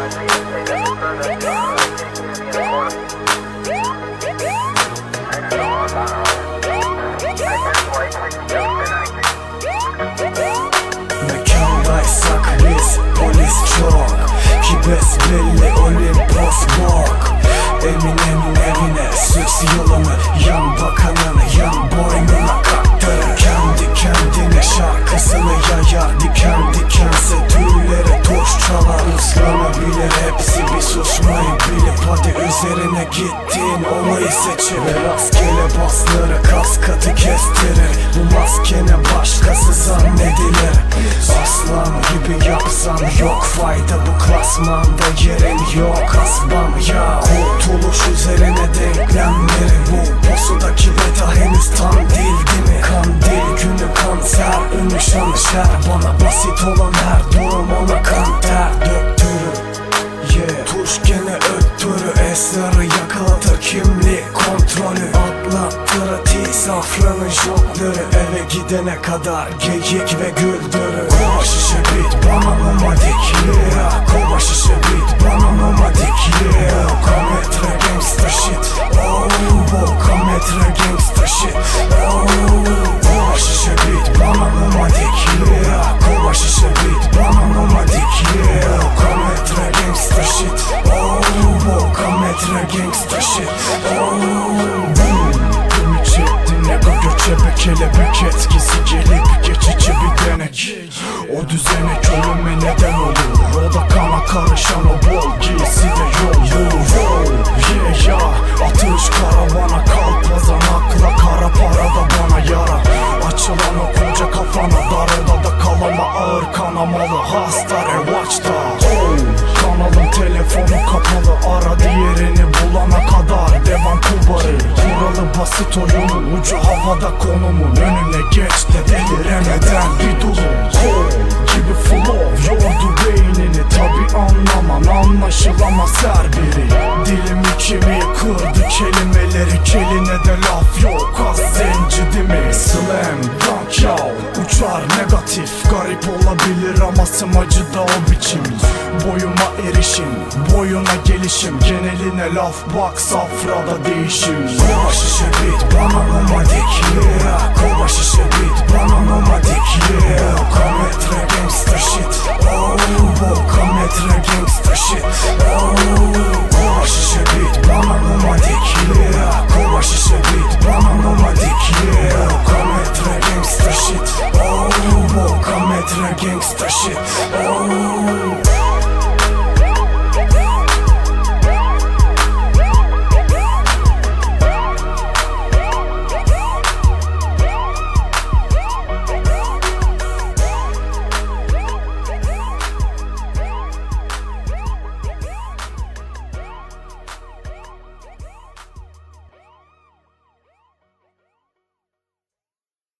Mekandaysak biz polis çok Ki besbelli Olimpos bok. Emin emin evine süs yolunu üzerine gittiğin olayı seçir Ve rastgele basları kas katı kestirir Bu maskene başkası zannedilir. Aslan gibi yapsam yok fayda. Bu klasmanda yerin yok asbam ya Kurtuluş üzerine denklemleri. Bu posudaki veda henüz tam değildi mi? Kandil günü kanser ünlü şanı şer Bana basit olan her durum ona kan ter döktürür Yeah. Tuş gene öttürü esrarı yakalatır kimlik kontrolü. Atlattır ati safranın jokları. Eve gidene kadar geyik ve güldürü. Kova şişe bit bana nomadik yeah shit Oh Ümit çekti ne göçebe kelebek etkisi. Gelip geçici Basit oyunun ucu havada konumun önüne geç de deliremeden bir durum Kol gibi flow. Yordu beynini tabi anlaman anlaşılamaz her biri Dilim içimi kırdı kelimeleri keline de laf yok negatif garip olabilir ama smacı da o biçim. Boyuma erişim boyuna gelişim. Geneline laf bak safrada değişim. Kova şişe bit bana nomadik yeah. Kova şişe bit bana nomadik yeah. Bokametre gangsta shit. Oh bokametre gangsta shit. Oh Kova şişe bit bana nomadik yeah